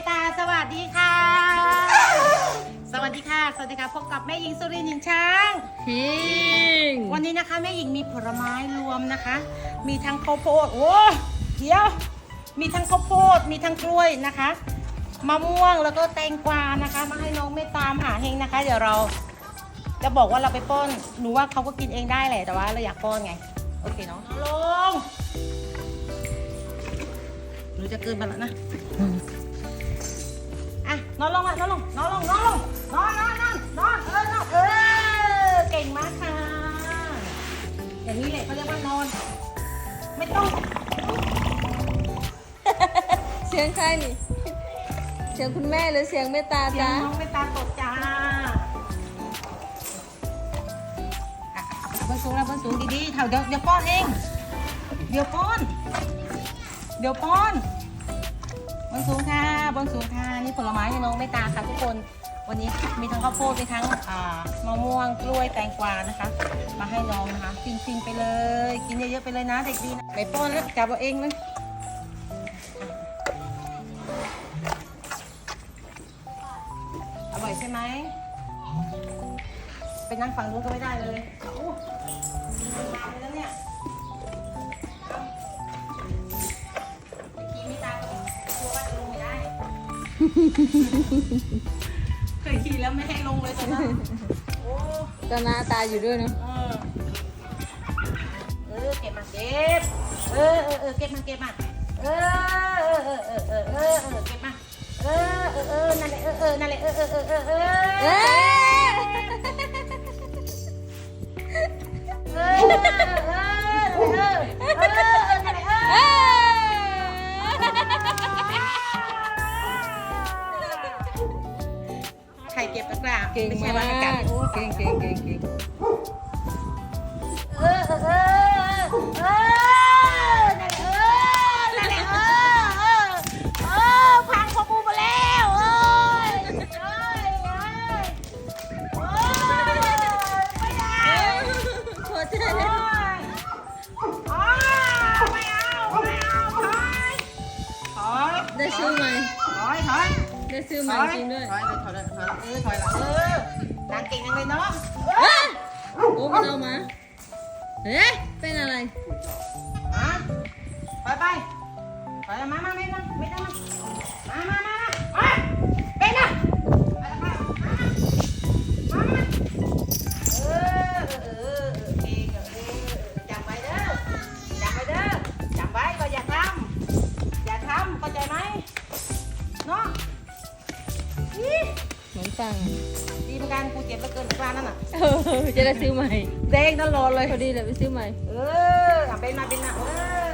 ตตาสวัสดีค่ะ สวัสดีค่ะ สวัสดีค่ะพบกับแม่หญิงสุรินทร์หญิงช้างพิงวันนี้นะคะแม่หญิงมีผลไม้รวมนะคะ มีทั้งข้าวโพดโอ้เดี๋ยว มีทั้งข้าวโพดมีทั้งกล้วยนะคะมะม่วงแล้วก็แตงกวานะคะ มาให้น้องไม่ตามหาเฮงนะคะ เดี๋ยวเราจะบอกว่าเราไปป้อนหนูว่าเขาก็กินเองได้แหละแต่ว่าเราอยากป้อนไง โอเคเนาะลงหนูจะเกินไปแล้วนะ อะนอนลงอะนอนลงนอนลงนอนลงนอนนอนนอนนอนเออนอนเออเก่งมากค่ะอย่างนี้แหละเขาเรียกว่านอน ไม่ต้องเสียงใครนี่ เสียงคุณแม่หรือเสียงเมตตาเสียงจ๊ะน้องไม่ตาตกจ้าอะเบนสูงแล้วเบนสูงดีๆเถาเดี๋ยวเดี๋ยวป้อนเอง เดี๋ยวป้อน เดี๋ยวป้อนเบนสูงค่ะบนสูงค่ะนี่ผลไม้ให้น้องไม่ตาค่ะทุกคน วันนี้มีทั้งข้าวโพดมีทั้งมะม่วงกล้วยแตงกวานะคะ มาให้น้องนะคะฟินๆไปเลย กินเยอะๆไปเลยนะเด็กดีนะไม่ป้อนแล้วจับเอาเองเลยอร่อยใช่ไหมไปนั่งฝั่งนู้นก็ไม่ได้เลยโอ้นานเลยแล้วเนี่ย เคยขี่แล้วไม่ให้ลงเลยตอนนั้นโอ้ตาหน้าตาอยู่ด้วยเนาะเออเออเก็บมาเก็บ เออเออเออเก็บมาเก็บมาเออเออเออเออเออเออเออเก็บมาเออเออเออนั่นแหละเออเออนั่นแหละเออเออเออเออเออเอ๊ะเออเออเออเออเออเออ เก่งไม่ใช่มาว่าให้กัดกเก่งเก่งเก่งเก่งเออเออเออเออนั่นแหละเออนั่นแหละเออเออเออพังของกูมาแล้วเอ้ยเอ้ยเอ้ยเอ้ยไม่ได้พอใจโอ้แล้วยอ๋อไม่เอาไม่เอาถอยถอยได้ซื้อใหม่ถอยถอย ได้ซื้อใหม่จริงด้วยถอยถอยถอยเออถอยละเออนางเก่งจังเลยเนาะเอ๊ะโอ้มันเอามาเอ๊ะเป็นอะไรอะไปไปไปมามาไม่ต้องไม่ต้องมามามา เหมือนฟังดีเหมือนกันกูเจ็บเหลือเกินกลานนั่นน่ะเออจะได้ซื้อใหม่ แดงตลอดเลยพอดีเลยไปซื้อใหม่ เออเอาเป็นมาเป็นมาเออ